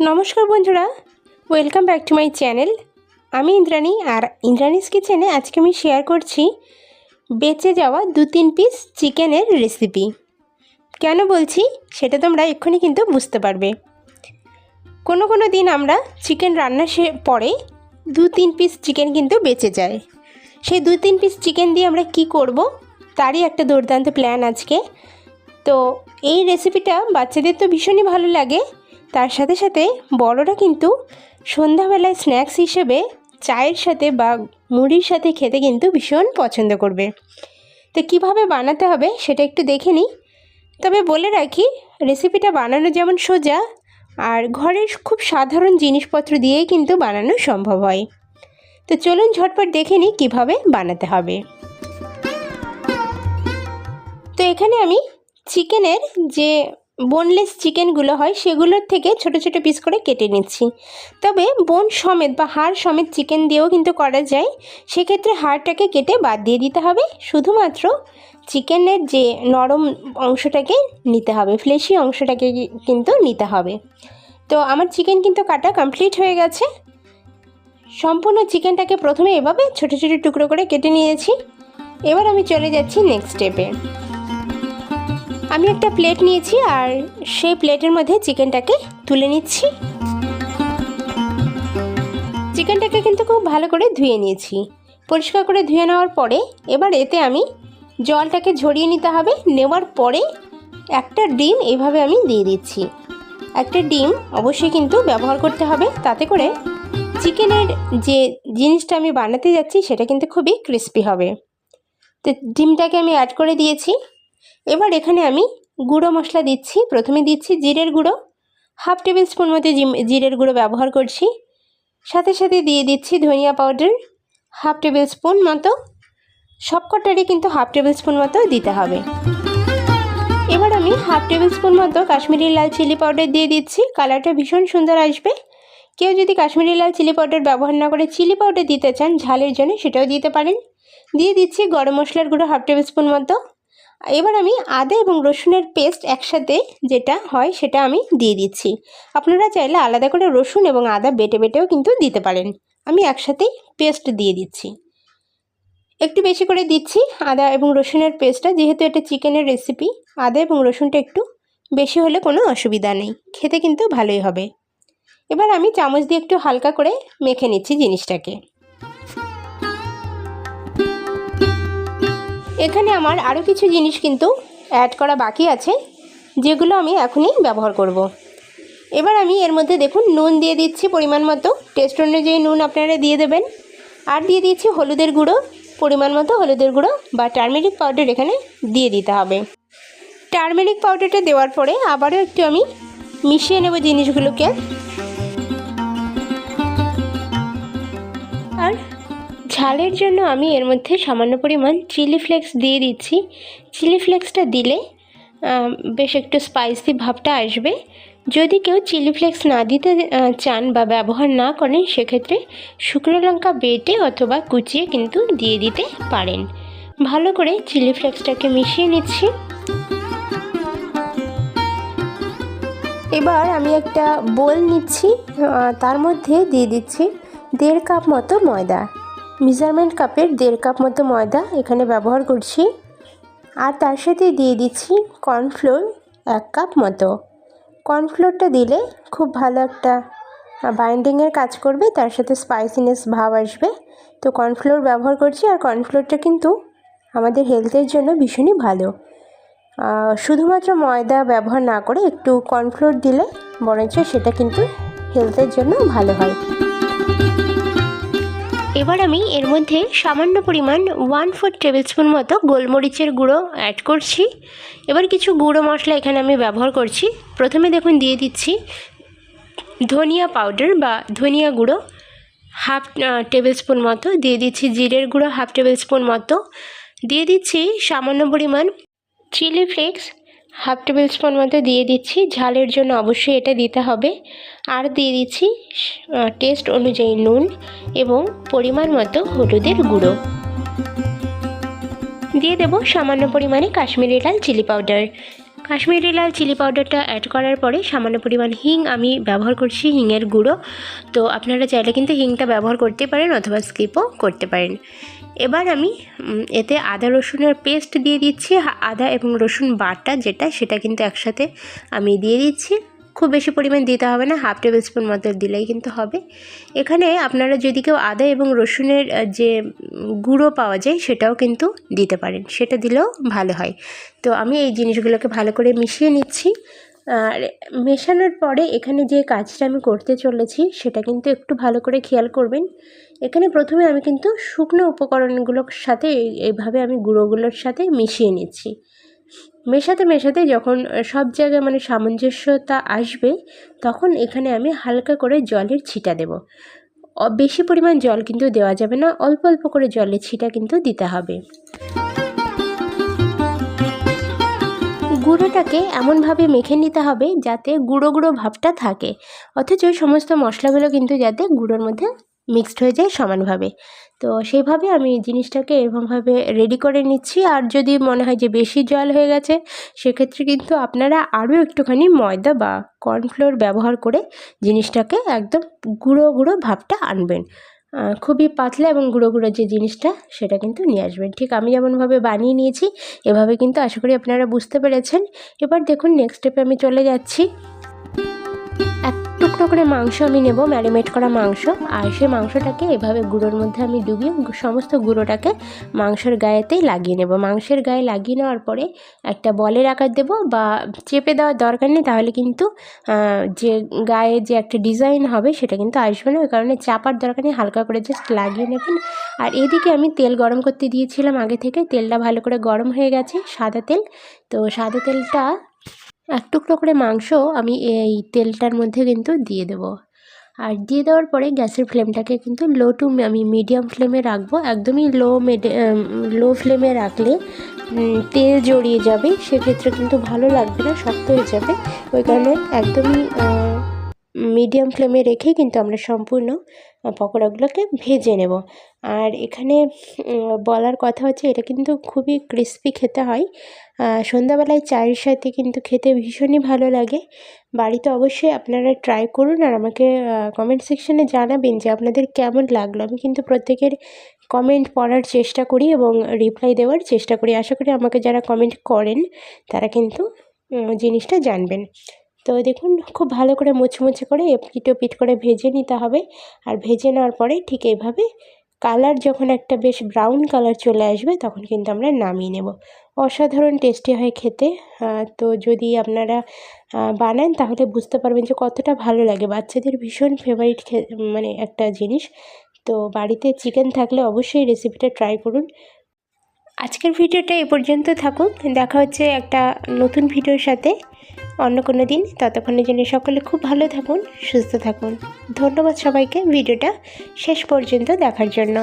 নমস্কার বন্ধুরা welcome back to my channel আমি ইন্দ্রাণী আর ইন্দ্রাণীস কিচেনে আজকে আমি শেয়ার করছি বেঁচে যাওয়া দু তিন পিস চিকেনের রেসিপি কেন বলছি? সেটা তোমরা এক্ষুনি কিন্তু বুঝতে পারবে। কোনো কোনো দিন আমরা চিকেন রান্না পরে দু তিন পিস চিকেন কিন্তু বেঁচে যায়। সেই দু তিন পিস চিকেন দিয়ে আমরা কি করব? তারই একটা দুর্দান্ত প্ল্যান আজকে। তো এই রেসিপিটা বাচ্চাদের তো ভীষণই ভালো লাগে। তার সাথে সাথে বড়রা কিন্তু সন্ধ্যাবেলায় স্ন্যাক্স হিসেবে চায়ের সাথে বা মুড়ির সাথে খেতে কিন্তু ভীষণ পছন্দ করবে। তো কীভাবে বানাতে হবে সেটা একটু দেখে নিই। তবে বলে রাখি রেসিপিটা বানানো যেমন সোজা, আর ঘরের খুব সাধারণ জিনিসপত্র দিয়েই কিন্তু বানানো সম্ভব হয়। তো চলুন ঝটপট দেখে নিই কীভাবে বানাতে হবে। তো এখানে আমি চিকেনের যে বোনলেস চিকেনগুলো হয়, সেগুলোর থেকে ছোট ছোট পিস করে কেটে নিচ্ছি। তবে বোন সমেত বা হাড় সমেত চিকেন দিয়েও কিন্তু করা যায়। সেক্ষেত্রে হাড়টাকে কেটে বাদ দিয়ে দিতে হবে। শুধুমাত্র চিকেনের যে নরম অংশটাকে নিতে হবে ফ্লেশি অংশটাকে কিন্তু নিতে হবে। তো আমার চিকেন কিন্তু কাটা কমপ্লিট হয়ে গেছে। সম্পূর্ণ চিকেনটাকে প্রথমে এভাবে ছোটো ছোটো টুকরো করে কেটে নিয়েছি। এবার আমি চলে যাচ্ছি নেক্সট স্টেপে আমি একটা প্লেট নিয়েছি আর সেই প্লেটের মধ্যে চিকেনটাকে তুলে নিচ্ছি। চিকেনটাকে কিন্তু খুব ভালো করে ধুয়ে নিয়েছি। পরিষ্কার করে ধুয়ে নেওয়ার পরে এবার এতে আমি জলটাকে ঝরিয়ে নিতে হবে। নেওয়ার পরে একটা ডিম এভাবে আমি দিয়ে দিচ্ছি। একটা ডিম অবশ্যই কিন্তু ব্যবহার করতে হবে। তাতে করে চিকেনের যে জিনিসটা আমি বানাতে যাচ্ছি সেটা কিন্তু খুবই ক্রিস্পি হবে। তো ডিমটাকে আমি অ্যাড করে দিয়েছি। এবার এখানে আমি গুঁড়ো মশলা দিচ্ছি। প্রথমে দিচ্ছি জিরের গুঁড়ো। হাফ টেবিল স্পুন মতো জিরের গুঁড়ো ব্যবহার করছি। সাথে সাথে দিয়ে দিচ্ছি ধনিয়া পাউডার। হাফ টেবিল স্পুন মতো, সবকটারই কিন্তু হাফ টেবিল স্পুন মতো দিতে হবে। এবার আমি হাফ টেবিল স্পুন মতো কাশ্মীরি লাল চিলি পাউডার দিয়ে দিচ্ছি। কালারটা ভীষণ সুন্দর আসবে। কেউ যদি কাশ্মীরি লাল চিলি পাউডার ব্যবহার না করে চিলি পাউডার দিতে চান, ঝালের জন্য সেটাও দিতে পারেন। দিয়ে দিচ্ছি গরম মশলার গুঁড়ো হাফ টেবিল স্পুন মতো। এবার আমি আদা এবং রসুনের পেস্ট একসাথে যেটা হয় সেটা আমি দিয়ে দিচ্ছি। আপনারা চাইলে আলাদা করে রসুন এবং আদা বেটে বেটেও কিন্তু দিতে পারেন। আমি একসাথেই পেস্ট দিয়ে দিচ্ছি। একটু বেশি করে দিচ্ছি আদা এবং রসুনের পেস্টটা যেহেতু এটা চিকেনের রেসিপি আদা এবং রসুনটা একটু বেশি হলে কোনো অসুবিধা নেই। খেতে কিন্তু ভালোই হবে। এবার আমি চামচ দিয়ে একটু হালকা করে মেখে নিচ্ছি জিনিসটাকে। এখানে আমার আরও কিছু জিনিস কিন্তু অ্যাড করা বাকি আছে, যেগুলো আমি এখনই ব্যবহার করব। এবার আমি এর মধ্যে দেখুন, নুন দিয়ে দিচ্ছি পরিমাণ মতো। টেস্ট অনুযায়ী নুন আপনারা দিয়ে দেবেন। আর দিয়ে দিচ্ছি হলুদের গুঁড়ো, পরিমাণ মতো হলুদের গুঁড়ো বা টার্মেরিক পাউডার এখানে দিয়ে দিতে হবে। টার্মেরিক পাউডারটা দেওয়ার পরে আবারও একটু আমি মিশিয়ে নেব জিনিসগুলোকে। ঝালের জন্য আমি এর মধ্যে সামান্য পরিমাণ চিলি ফ্লেক্স দিয়ে দিচ্ছি। চিলি ফ্লেক্সটা দিলে বেশ একটু স্পাইসি ভাবটা আসবে। যদি কেউ চিলি ফ্লেক্স না দিতে চান বা ব্যবহার না করেন, সেক্ষেত্রে শুকনো লঙ্কা বেটে অথবা কুচিয়ে কিন্তু দিয়ে দিতে পারেন। ভালো করে চিলি ফ্লেক্সটাকে মিশিয়ে নিচ্ছি। এবার আমি একটা বোল নিচ্ছি তার মধ্যে দিয়ে দিচ্ছি দেড় কাপ মতো ময়দা। মেজারমেন্ট কাপের দেড় কাপ মতো ময়দা এখানে ব্যবহার করছি। আর তার সাথে দিয়ে দিচ্ছি কর্নফ্লোর এক কাপ মতো। কর্নফ্লোরটা দিলে খুব ভালো একটা বাইন্ডিংয়ের কাজ করবে, তার সাথে স্পাইসিনেস ভাব আসবে। তো কর্নফ্লোর ব্যবহার করছি, আর কর্নফ্লোরটা কিন্তু আমাদের হেলথের জন্য ভীষণই ভালো। শুধুমাত্র ময়দা ব্যবহার না করে একটু কর্নফ্লোর দিলে বরঞ্চ সেটা কিন্তু হেলথের জন্য ভালো হয়। এবার আমি এর মধ্যে সামান্য পরিমাণ ওয়ান ফোর টেবিল স্পুন মতো গোলমরিচের গুঁড়ো অ্যাড করছি। এবার কিছু গুঁড়ো মশলা এখানে আমি ব্যবহার করছি। প্রথমে দেখুন দিয়ে দিচ্ছি ধনিয়া পাউডার বা ধনিয়া গুঁড়ো হাফ টেবিল স্পুন মতো। দিয়ে দিচ্ছি জিরের গুঁড়ো হাফ টেবিল স্পুন মতো। দিয়ে দিচ্ছি সামান্য পরিমাণ chilli flakes half tablespoon মতো দিয়ে দিচ্ছি। ঝালের জন্য অবশ্যই এটা দিতে হবে। আর দিয়ে দিচ্ছি টেস্ট অনুযায়ী নুন এবং পরিমাণ মতো হলুদের গুঁড়ো। দিয়ে দেব সামান্য পরিমাণে কাশ্মীরি লাল চিলি পাউডার। কাশ্মীরি লাল চিলি পাউডারটা অ্যাড করার পরে সামান্য পরিমাণ হিং, আমি ব্যবহার করছি হিংয়ের গুঁড়ো। তো আপনারা চাইলে কিন্তু হিংটা ব্যবহার করতে পারেন অথবা স্কিপও করতে পারেন। এবার আমি এতে আদা, রসুনের পেস্ট দিয়ে দিচ্ছি। আদা এবং রসুন বাটা যেটা, সেটা কিন্তু একসাথে আমি দিয়ে দিচ্ছি। খুব বেশি পরিমাণ দিতে হবে না, হাফ টেবিল স্পুন মতো দিলেই কিন্তু হবে। এখানে আপনারা যদি কেউ আদা এবং রসুনের যে, গুঁড়ো পাওয়া যায়, সেটাও কিন্তু দিতে পারেন। সেটা দিলেও ভালো হয়। তো আমি এই জিনিসগুলোকে ভালো করে মিশিয়ে নিচ্ছি। আর মেশানোর পরে এখানে যে কাজটা আমি করতে চলেছি, সেটা কিন্তু একটু ভালো করে খেয়াল করবেন। এখানে প্রথমে আমি কিন্তু শুকনো উপকরণগুলোর সাথে এই- এইভাবে আমি গুঁড়োগুলোর সাথে মিশিয়ে নিচ্ছি। মেশাতে মেশাতে যখন সব জায়গায় মানে সামঞ্জস্যতা আসবে, তখন এখানে আমি হালকা করে জলের ছিটা দেব। বেশি পরিমাণ জল কিন্তু দেওয়া যাবে না, অল্প অল্প করে জলের ছিটা কিন্তু দিতে হবে। গুঁড়োটাকে এমনভাবে মেখে নিতে হবে যাতে গুঁড়ো গুঁড়ো ভাবটা থাকে। অথচ সমস্ত মশলাগুলো কিন্তু যাতে গুঁড়োর মধ্যে মিক্সড হয়ে যায় সমানভাবে। তো সেইভাবে আমি জিনিসটাকে এরকমভাবে রেডি করে নিচ্ছি। আর যদি মনে হয় যে বেশি জল হয়ে গেছে, সেক্ষেত্রে কিন্তু আপনারা আরও একটুখানি ময়দা বা কর্নফ্লোর ব্যবহার করে জিনিসটাকে একদম গুঁড়ো গুঁড়ো ভাবটা আনবেন। খুবই পাতলা এবং গুঁড়ো গুঁড়ো যে জিনিসটা, সেটা কিন্তু নিয়ে আসবেন। ঠিক আমি যেমনভাবে বানিয়ে নিয়েছি, এভাবে কিন্তু আশা করি আপনারা বুঝতে পেরেছেন। এবার দেখুন নেক্সট স্টেপে আমি চলে যাচ্ছি। করে মাংস আমি নেব, ম্যারিনেট করা মাংস। আর সেই মাংসটাকে এভাবে গুঁড়োর মধ্যে আমি ডুবিয়ে সমস্ত গুঁড়োটাকে মাংসের গায়েতেই লাগিয়ে নেব। মাংসের গায়ে লাগিয়ে নেওয়ার পরে একটা বলের আকার দেব বা চেপে দেওয়ার দরকার নেই, তাহলে কিন্তু যে গায়ে যে একটা ডিজাইন হবে সেটা কিন্তু আসবে না। ওই কারণে চাপার দরকার নেই, হালকা করে জাস্ট লাগিয়ে নেবেন। আর এদিকে আমি তেল গরম করতে দিয়েছিলাম আগে থেকে। তেলটা ভালো করে গরম হয়ে গেছে, সাদা তেল। তো সাদা তেলটা এক টুকরো করে মাংস আমি এই তেলটার মধ্যে কিন্তু দিয়ে দেবো। আর দিয়ে দেওয়ার পরে গ্যাসের ফ্লেমটাকে কিন্তু লো টু আমি মিডিয়াম ফ্লেমে রাখব। একদমই লো লো ফ্লেমে রাখলে তেল জড়িয়ে যাবে, সেক্ষেত্রে কিন্তু ভালো লাগবে না, শক্ত হয়ে যাবে। ওই কারণে একদমই মিডিয়াম ফ্লেমে রেখেই কিন্তু আমরা সম্পূর্ণ পকোড়াগুলোকে ভেজে নেব। আর এখানে বলার কথা হচ্ছে এটা কিন্তু খুবই ক্রিস্পি খেতে হয়। সন্ধ্যাবেলায় চায়ের সাথে কিন্তু খেতে ভীষণই ভালো লাগে। বাড়িতে অবশ্যই আপনারা ট্রাই করুন আর আমাকে কমেন্ট সেকশনে জানাবেন যে আপনাদের কেমন লাগল। আমি কিন্তু প্রত্যেকের কমেন্ট পড়ার চেষ্টা করি এবং রিপ্লাই দেওয়ার চেষ্টা করি। আশা করি আমাকে যারা কমেন্ট করেন, তারা কিন্তু জিনিসটা জানবেন। তো দেখুন, খুব ভালো করে মুচমুচে করে এপিট ওপিট করে ভেজে নিতে হবে। আর ভেজে নেওয়ার পরে ঠিক এইভাবে কালার যখন একটা বেশ ব্রাউন কালার চলে আসবে, তখন কিন্তু আমরা নামিয়ে নেব। অসাধারণ টেস্টি হয় খেতে। তো যদি আপনারা বানান তাহলে বুঝতে পারবেন যে কতটা ভালো লাগে। বাচ্চাদের ভীষণ ফেভারিট মানে একটা জিনিস। তো বাড়িতে চিকেন থাকলে অবশ্যই রেসিপিটা ট্রাই করুন। আজকের ভিডিওটা এ পর্যন্ত থাকুক। দেখা হচ্ছে একটা নতুন ভিডিওর সাথে অন্য কোনো দিন। ততক্ষণের জন্য সকলে খুব ভালো থাকুন, সুস্থ থাকুন। ধন্যবাদ সবাইকে ভিডিওটা শেষ পর্যন্ত দেখার জন্য।